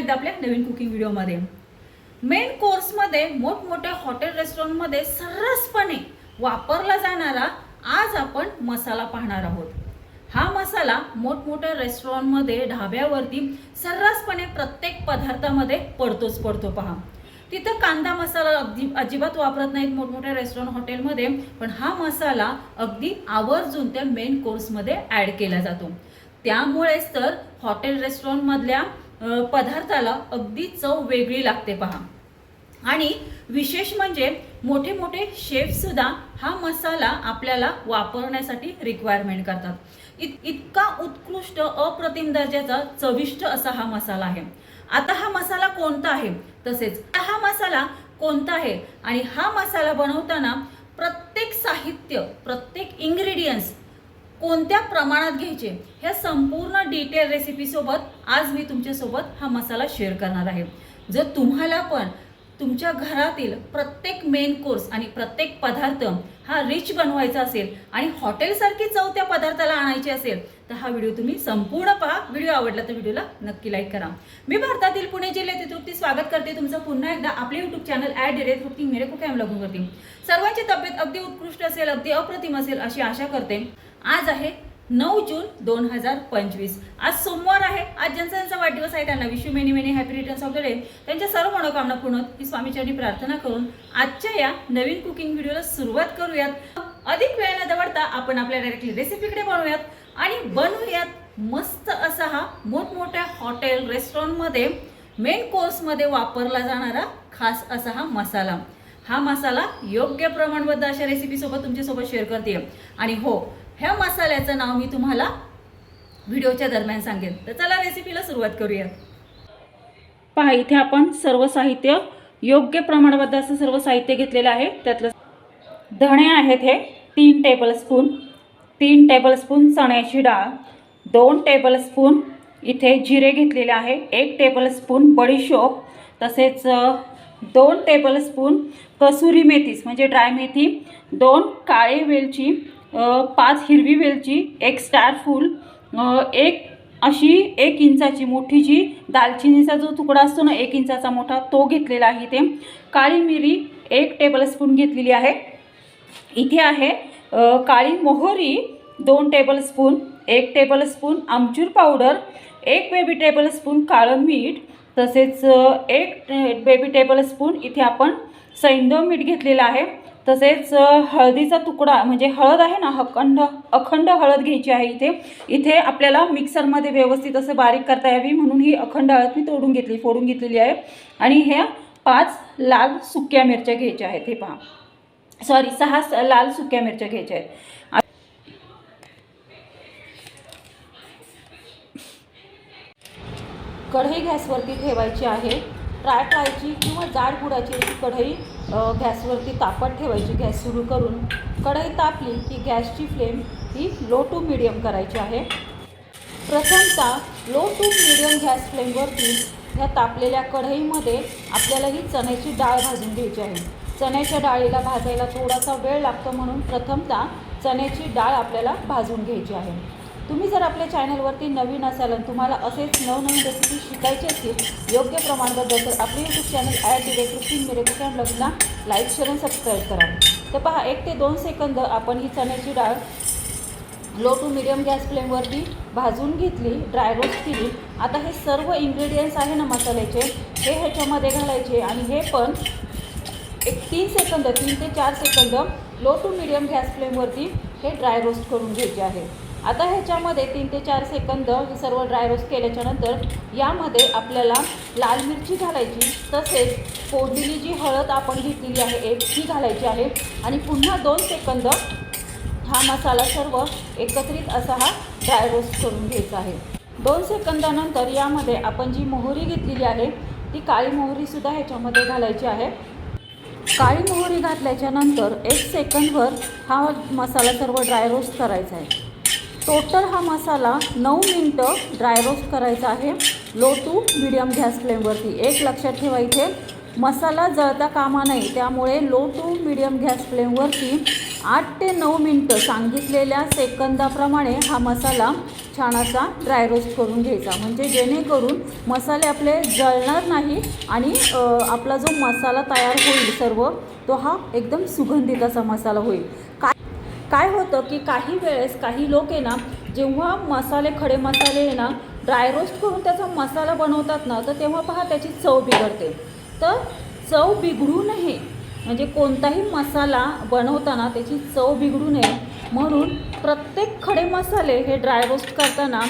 एकदा आपल्या नवीन कुकिंग व्हिडिओमध्ये मेन कोर्समध्ये मोठमोठ्या हॉटेल रेस्टॉरंटमध्ये सर्रासपणे वापरला जाणारा आज आपण मसाला पाहणार आहोत. हा मसाला मोठमोठ्या रेस्टॉरंटमध्ये ढाब्यावरती सर्रासपणे प्रत्येक पदार्थामध्ये पडतोच पडतो पहा. तिथं कांदा मसाला अगदी अजिबात वापरत नाहीत मोठमोठ्या रेस्टॉरंट हॉटेलमध्ये पण हा मसाला अगदी आवर्जून त्या मेन कोर्समध्ये ॲड केला जातो. त्यामुळेच तर हॉटेल रेस्टॉरंटमधल्या पदार्थाला अगदी चव वेगळी लागते पहा. आणि विशेष म्हणजे मोठे मोठे शेफसुद्धा हा मसाला आपल्याला वापरण्यासाठी रिक्वायरमेंट करतात. इत इतका उत्कृष्ट अप्रतिम दर्जाचा चविष्ट असा हा मसाला आहे. आता हा मसाला कोणता आहे? तसेच हा मसाला कोणता आहे? आणि हा मसाला बनवताना प्रत्येक साहित्य प्रत्येक इंग्रेडियंट्स कोणत्या प्रमाणात घ्यायचे ह्या संपूर्ण डिटेल रेसिपीसोबत आज मी तुमच्यासोबत हा मसाला शेअर करणार आहे. जर तुम्हाला पण तुमच्या घरातील प्रत्येक मेन कोर्स आणि प्रत्येक पदार्थ हा रिच बनवायचा असेल आणि हॉटेलसारखी चव त्या पदार्थाला आणायची असेल तर हा व्हिडिओ तुम्ही संपूर्ण पहा. व्हिडिओ आवडला तर व्हिडिओला नक्की लाईक करा. मी भारतातील पुणे जिल्ह्यातील तृप्ती स्वागत करते. तुमचं पुन्हा एकदा आपले YouTube channel ad direct Trupti मेरे कुठे लागून करते सर्वांची तब्येत अगदी उत्कृष्ट असेल अगदी अप्रतिम असेल अशी आशा करते. आज आहे नऊ जून दोन हजार पंचवीस. आज सोमवार आहे. आज ज्यांचा ज्यांचा वाढदिवस आहे. त्यांना विश्व many many happy returns of the day त्यांच्या सर्व मनोकामना पूर्ण ही स्वामीचरणी प्रार्थना करून आजच्या या नवीन कुकिंग व्हिडिओला सुरुवात करूयात. अधिक वेळ न दवडता आपण आपल्या डायरेक्टली रेसिपीकडे बनवूयात आणि बनवूयात मस्त असा हा मोठमोठ्या हॉटेल रेस्टॉरंटमध्ये मेन कोर्समध्ये वापरला जाणारा खास असा हा मसाला. हा मसाला योग्य प्रमाणबद्ध अशा रेसिपीसोबत तुमच्यासोबत शेअर करते आणि हो ह्या मसाल्याचं नाव मी तुम्हाला व्हिडिओच्या दरम्यान सांगेन. तर चला रेसिपीला सुरुवात करूयात पहा इथे आपण सर्व साहित्य योग्य प्रमाणाबद्ध असं सर्व साहित्य घेतलेलं आहे. त्यातलं धणे आहेत हे तीन टेबलस्पून तीन टेबलस्पून चण्याची डाळ दोन टेबलस्पून इथे जिरे घेतलेले आहे एक टेबलस्पून बडीशोप तसेच दोन टेबलस्पून कसुरी मेथीस म्हणजे ड्राय मेथी दोन काळी वेलची पाच हिरवी वेलची एक स्टार फूल एक अशी एक इंचाची मोठी जी दालचिनीचा जो तुकडा असतो ना एक इंचाचा मोठा तो घेतलेला आहे इथे. काळी मिरी एक टेबलस्पून घेतलेली आहे. इथे आहे काळी मोहरी दोन टेबलस्पून एक टेबलस्पून आमचूर पावडर एक बेबी टेबलस्पून काळं मीठ तसेच एक बेबी टेबलस्पून इथे आपण सैंदव मीठ घेतलेलं आहे. तसेच हळदीचा तुकडा म्हणजे हळद आहे ना अखंड अखंड हळद घ्यायची आहे इथे. इथे आपल्याला मिक्सरमध्ये व्यवस्थित असं बारीक करता यावी म्हणून ही अखंड हळद मी तोडून घेतली फोडून घेतलेली आहे. आणि ह्या पाच लाल सुक्या मिरच्या घ्यायच्या आहेत हे पहा. सॉरी सहा लाल सुक्या मिरच्या घ्यायच्या आहेत. कढई गॅसवरती ठेवायची आहे. ट्राय ट्रायची किंवा जाड बुडाची अशी कढई गॅसवरती तापत ठेवायची. गॅस सुरू करून कढई तापली की गॅसची फ्लेम ही लो टू मिडियम करायची आहे. प्रथमतः लो टू मिडियम गॅस फ्लेमवरती ह्या तापलेल्या कढईमध्ये आपल्याला ही चण्याची डाळ भाजून घ्यायची आहे. चण्याच्या डाळीला भाजायला थोडासा वेळ लागतो म्हणून प्रथमतः चण्याची डाळ आपल्याला भाजून घ्यायची आहे. तुम्ही जर आपल्या चॅनलवरती नवीन असाल आणि तुम्हाला असेच नवनवीन रेसिपी शिकायची असतील योग्य प्रमाणबद्दल तर आपले YouTube channel add direct routine मेरे कुठल्या ब्लॉगला लाईक शेअर आणि सबस्क्राईब करा. तर पहा एक ते दोन सेकंद आपण ही चण्याची डाळ लो टू मिडियम गॅस फ्लेमवरती भाजून घेतली ड्राय रोस्ट केली. आता हे सर्व इन्ग्रेडियंट्स आहे ना मसाल्याचे हे ह्याच्यामध्ये घालायचे आणि हे पण एक तीन सेकंद तीन ते चार second low to medium gas फ्लेमवरती हे ड्राय रोस्ट करून घ्यायचे आहे. आता ह्याच्यामध्ये तीन ते चार सेकंद हे सर्व ड्राय रोस्ट केल्याच्यानंतर यामध्ये आपल्याला लाल मिरची घालायची तसेच फोडलेली जी हळद आपण घेतलेली आहे एक ती घालायची आहे. आणि पुन्हा दोन सेकंद हा मसाला सर्व एकत्रित असा हा ड्राय रोस्ट करून घ्यायचा आहे. दोन सेकंदानंतर यामध्ये आपण जी मोहरी घेतलेली आहे ती काळी मोहरीसुद्धा ह्याच्यामध्ये घालायची आहे. काळी मोहरी घातल्याच्या नंतर एक सेकंदवर हा मसाला सर्व ड्राय रोस्ट करायचा आहे. टोटल हा मसाला नऊ मिनटं ड्राय रोस्ट करायचा आहे. लो टू मिडियम गॅस फ्लेमवरती एक लक्षात ठेवा इथे. मसाला जळता कामा नाही त्यामुळे लो टू मिडियम गॅस फ्लेमवरती आठ ते नऊ मिनटं सांगितलेल्या सेकंदाप्रमाणे हा मसाला छान असा ड्राय रोस्ट करून घ्यायचा. म्हणजे जेणेकरून मसाले आपले जळणार नाही आणि आपला जो मसाला तयार होईल सर्व तो हा एकदम सुगंधित असा मसाला होईल. काय काय होतं की काही वेळेस काही लोक आहे ना जेव्हा मसाले खडे मसाले आहे ना ड्राय रोस्ट करून त्याचा मसाला बनवतात ना तर तेव्हा पहा त्याची चव बिघडते. तर चव बिघडू नये. म्हणजे कोणताही मसाला बनवताना त्याची चव बिघडू नये. म्हणून प्रत्येक खडे मसाले हे ड्राय रोस्ट करताना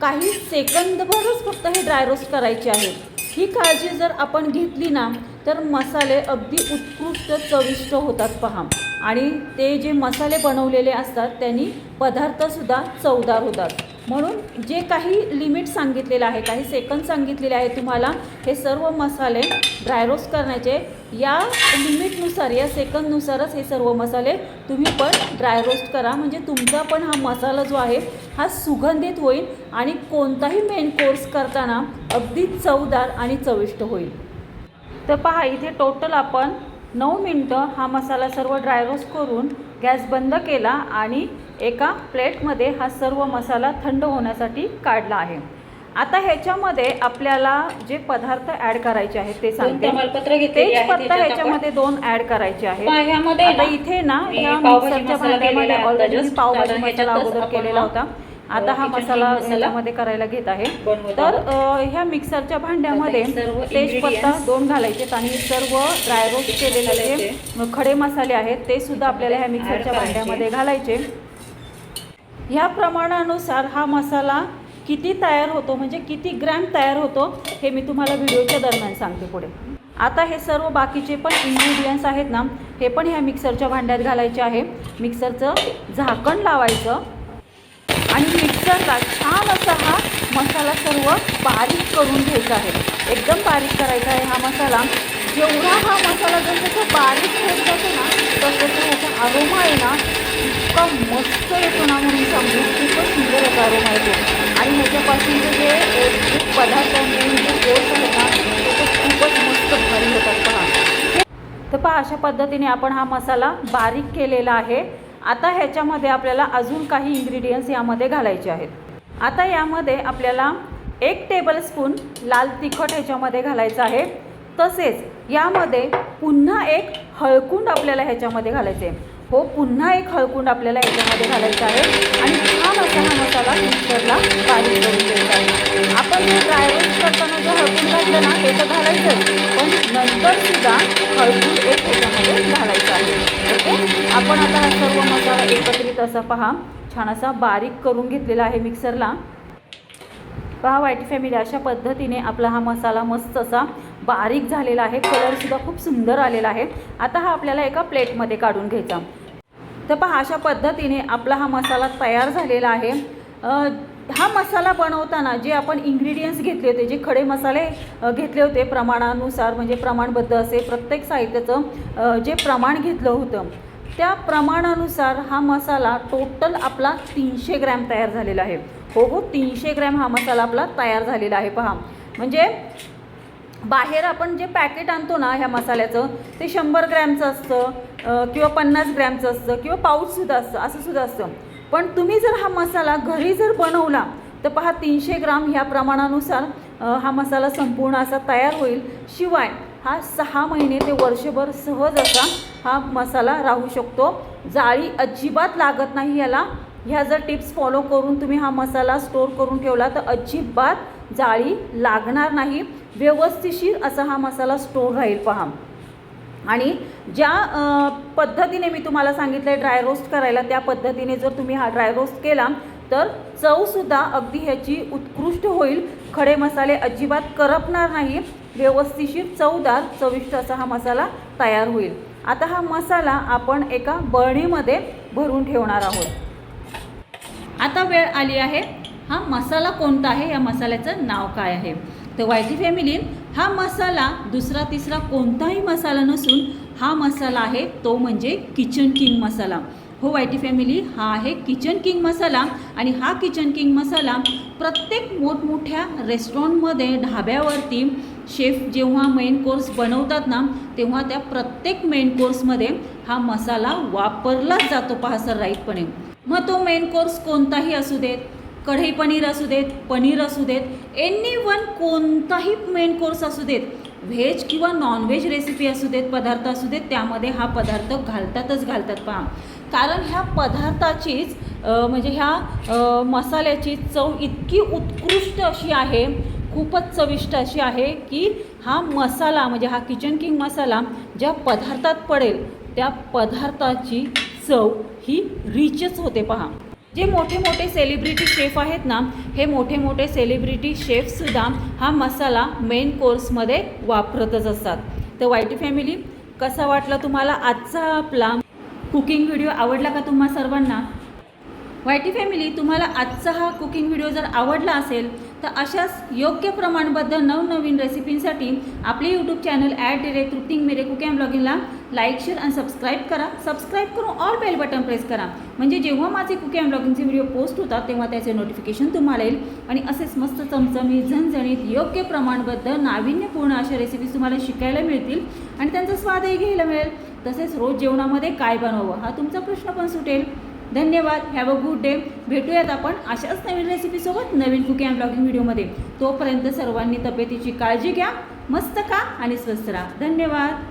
काही सेकंदभरच फक्त हे ड्राय रोस्ट करायचे आहेत. ही काळजी जर आपण घेतली ना तर मसाले अगदी उत्कृष्ट चविष्ट होतात पहा. आणि ते जे मसाले बनवलेले असतात त्यांनी पदार्थसुद्धा चवदार होतात. म्हणून जे काही लिमिट सांगितलेलं आहे काही सेकंद सांगितलेले आहे तुम्हाला हे सर्व मसाले ड्राय रोस्ट करण्याचे या लिमिटनुसार या सेकंदनुसारच हे सर्व मसाले तुम्ही पण ड्राय रोस्ट करा. म्हणजे तुमचा पण हा मसाला जो आहे हा सुगंधित होईल आणि कोणताही मेन कोर्स करताना अगदी चवदार आणि चविष्ट होईल. तर पहा इथे टोटल आपण नऊ मिनटं हा मसाला सर्व ड्राय रोस्ट करून गॅस बंद केला आणि एका प्लेटमध्ये हा सर्व मसाला थंड होण्यासाठी काढला आहे आता ह्याच्यामध्ये आपल्याला जे पदार्थ ॲड करायचे आहेत ते सांगते आपण. ह्याच्यामध्ये दोन ॲड करायचे आहेत इथे ना पावभाजी मिक्सरच्या भांड्यामध्ये ऑलरेडी. पावभाजी मसाला अगोदर केलेला होता आता हा मसाला ह्याच्यामध्ये करायला घेत आहे. तर ह्या मिक्सरच्या भांड्यामध्ये तेजपत्ता दोन घालायचे आणि सर्व ड्राय रोस्ट केलेले जे. खडे मसाले आहेत ते सुद्धा आपल्याला ह्या मिक्सरच्या. भांड्यामध्ये घालायचे. ह्या प्रमाणानुसार हा मसाला किती तयार होतो म्हणजे किती ग्रॅम तयार होतो हे मी तुम्हाला व्हिडिओच्या दरम्यान सांगते पुढे. आता हे सर्व बाकीचे पण इन्ग्रेडियंट्स आहेत ना हे पण ह्या मिक्सरच्या भांड्यात घालायचे आहे. मिक्सरचं झाकण लावायचं. आणि मिक्सरला छान असा हा मसाला सर्व बारीक करून घ्यायचा आहे. एकदम बारीक करायचा आहे हा मसाला. जेवढा हा मसाला जर त्याचा बारीक होत जातो ना तसं त्याचा ह्याचा अरोमा आहे ना इतका मस्त येतो ना म्हणून सांगू खूपच सुंदर याचा अरोमा येतो. आणि ह्याच्यापासून जे जे पदार्थ आहे जे आहे ना ते खूपच मस्त भारी होतात पहा. तर पहा अशा पद्धतीने आपण हा मसाला बारीक केलेला आहे. आता ह्याच्यामध्ये आपल्याला अजून काही इन्ग्रेडियंट्स यामध्ये घालायचे आहेत. आता यामध्ये आपल्याला एक टेबलस्पून लाल तिखट ह्याच्यामध्ये घालायचं आहे. तसेच यामध्ये पुन्हा एक हळकुंड आपल्याला ह्याच्यामध्ये घालायचे आहे हो पुन्हा एक हळकुंड आपल्याला याच्यामध्ये घालायचं आहे. आणि छान असा हा मसाला मिक्सरला बारीक करून घ्यायचा आहे. आपण जे ड्राय रोस्ट करताना जो हळकुंड घातलं ना ते तर घालायचंच. पण नंतर सुद्धा हळकुंड एक ह्याच्यामध्ये घालायचं आहे. ओके? आपण आता हा सर्व मसाला एकत्रित असा पहा. छान असा बारीक करून घेतलेला आहे मिक्सरला. पहा वाईट फॅमिली अशा पद्धतीने आपला हा मसाला मस्त असा बारीक झालेला आहे. कलरसुद्धा खूप सुंदर आलेला आहे. आता हा आपल्याला एका प्लेटमध्ये काढून घ्यायचा. तर पहा अशा पद्धतीने आपला हा मसाला तयार झालेला आहे. हा मसाला बनवताना जे आपण इंग्रेडियंट्स घेतले होते जे खडे मसाले घेतले होते प्रमाणानुसार म्हणजे प्रमाणबद्ध असे प्रत्येक साहित्याचं जे प्रमाण घेतलं होतं त्या प्रमाणानुसार हा मसाला टोटल आपला तीनशे ग्रॅम तयार झालेला आहे. हो हो तीनशे ग्रॅम हा मसाला आपला तयार झालेला आहे पहा. म्हणजे बाहेर आपण जे पॅकेट आणतो ना ह्या मसाल्याचं ते शंभर ग्रॅमचं असतं किंवा पन्नास ग्रॅमचं असतं किंवा पाऊचसुद्धा असतं असं सुद्धा असतं. पण तुम्ही जर हा मसाला घरी जर बनवला तर पहा तीनशे ग्राम ह्या प्रमाणानुसार हा मसाला संपूर्ण असा तयार होईल. शिवाय हा सहा महिने ते वर्षभर सहज असा हा मसाला राहू शकतो. जाळी अजिबात लागत नाही याला. ह्या जर टिप्स फॉलो करून तुम्ही हा मसाला स्टोर करून ठेवला तर अजिबात जाळी लागणार नाही. व्यवस्थिशीर असा हा मसाला स्टोर राहील पहा. आणि ज्या पद्धतीने मी तुम्हाला सांगितलं आहे ड्राय रोस्ट करायला त्या पद्धतीने जर तुम्ही हा ड्राय रोस्ट केला तर चवसुद्धा अगदी ह्याची उत्कृष्ट होईल. खडे मसाले अजिबात करपणार नाही. व्यवस्थिशीर चवदार चविष्ट असा हा मसाला तयार होईल. आता हा मसाला आपण एका बळणीमध्ये भरून ठेवणार आहोत. आता वेळ आली आहे हा मसाला कोणता आहे? या मसाल्याचं नाव काय आहे? तर वायटी फॅमिली हा मसाला दुसरा तिसरा कोणताही मसाला नसून हा मसाला आहे तो म्हणजे किचन किंग मसाला. हो वायटी फॅमिली हा आहे किचन किंग मसाला आणि हा किचन किंग मसाला प्रत्येक मोठमोठ्या रेस्टॉरंटमध्ये ढाब्यावरती शेफ जेव्हा मेन कोर्स बनवतात ना तेव्हा त्या प्रत्येक मेन कोर्समध्ये हा मसाला वापरलाच जातो पहा राईटपणे मग तो मेन कोर्स कोणताही असू देत कढई पनीर असू देत पनीर असू देत एनी वन कोणताही मेन कोर्स असू देत व्हेज किंवा नॉनव्हेज रेसिपी असू देत पदार्थ असू देत त्यामध्ये हा पदार्थ घालतातच घालतात पहा. कारण ह्या पदार्थाचीच म्हणजे ह्या मसाल्याची चव इतकी उत्कृष्ट अशी आहे खूपच चविष्ट अशी आहे की हा मसाला म्हणजे हा किचन किंग मसाला ज्या पदार्थात पडेल त्या पदार्थाची चव ही रिचच होते पहा. जे मोठे मोठे सेलिब्रिटी शेफ आहेत ना हे मोठे मोठे सेलिब्रिटी शेफसुद्धा हा मसाला मेन कोर्समध्ये वापरतच असतात. तर वायटी फॅमिली कसा वाटला तुम्हाला आजचा आपला कुकिंग व्हिडिओ आवडला का तुम्हा सर्वांना? वायटी फॅमिली तुम्हाला आजचा हा कुकिंग व्हिडिओ जर आवडला असेल तर अशाच योग्य प्रमाणबद्ध नवनवीन रेसिपींसाठी आपले यूट्यूब चॅनल ॲट डिरेक्ट तृप्तिंग मेरे कुकिंग ब्लॉगिंगला लाईक शेअर आणि सबस्क्राईब करा. सबस्क्राईब करून ऑल बेल बटन प्रेस करा. म्हणजे जेव्हा माझे कुकिंग अँड ब्लॉगिंगचे व्हिडिओ पोस्ट होतात तेव्हा त्याचे नोटिफिकेशन तुम्हाला येईल. आणि असेच मस्त चमचमीत झणझणीत योग्य प्रमाणबद्ध नाविन्यपूर्ण अशा रेसिपीज तुम्हाला शिकायला मिळतील. आणि त्यांचा स्वादही घ्यायला मिळेल. तसेच रोज जेवणामध्ये काय बनवावं हा तुमचा प्रश्न पण सुटेल. धन्यवाद. हॅव अ गुड डे भेटूयात आपण अशाच नवीन रेसिपीसोबत नवीन कुकिंग अँड ब्लॉगिंग व्हिडिओमध्ये. तोपर्यंत सर्वांनी तब्येतीची काळजी घ्या मस्त का आणि स्वस्थ राहा. धन्यवाद.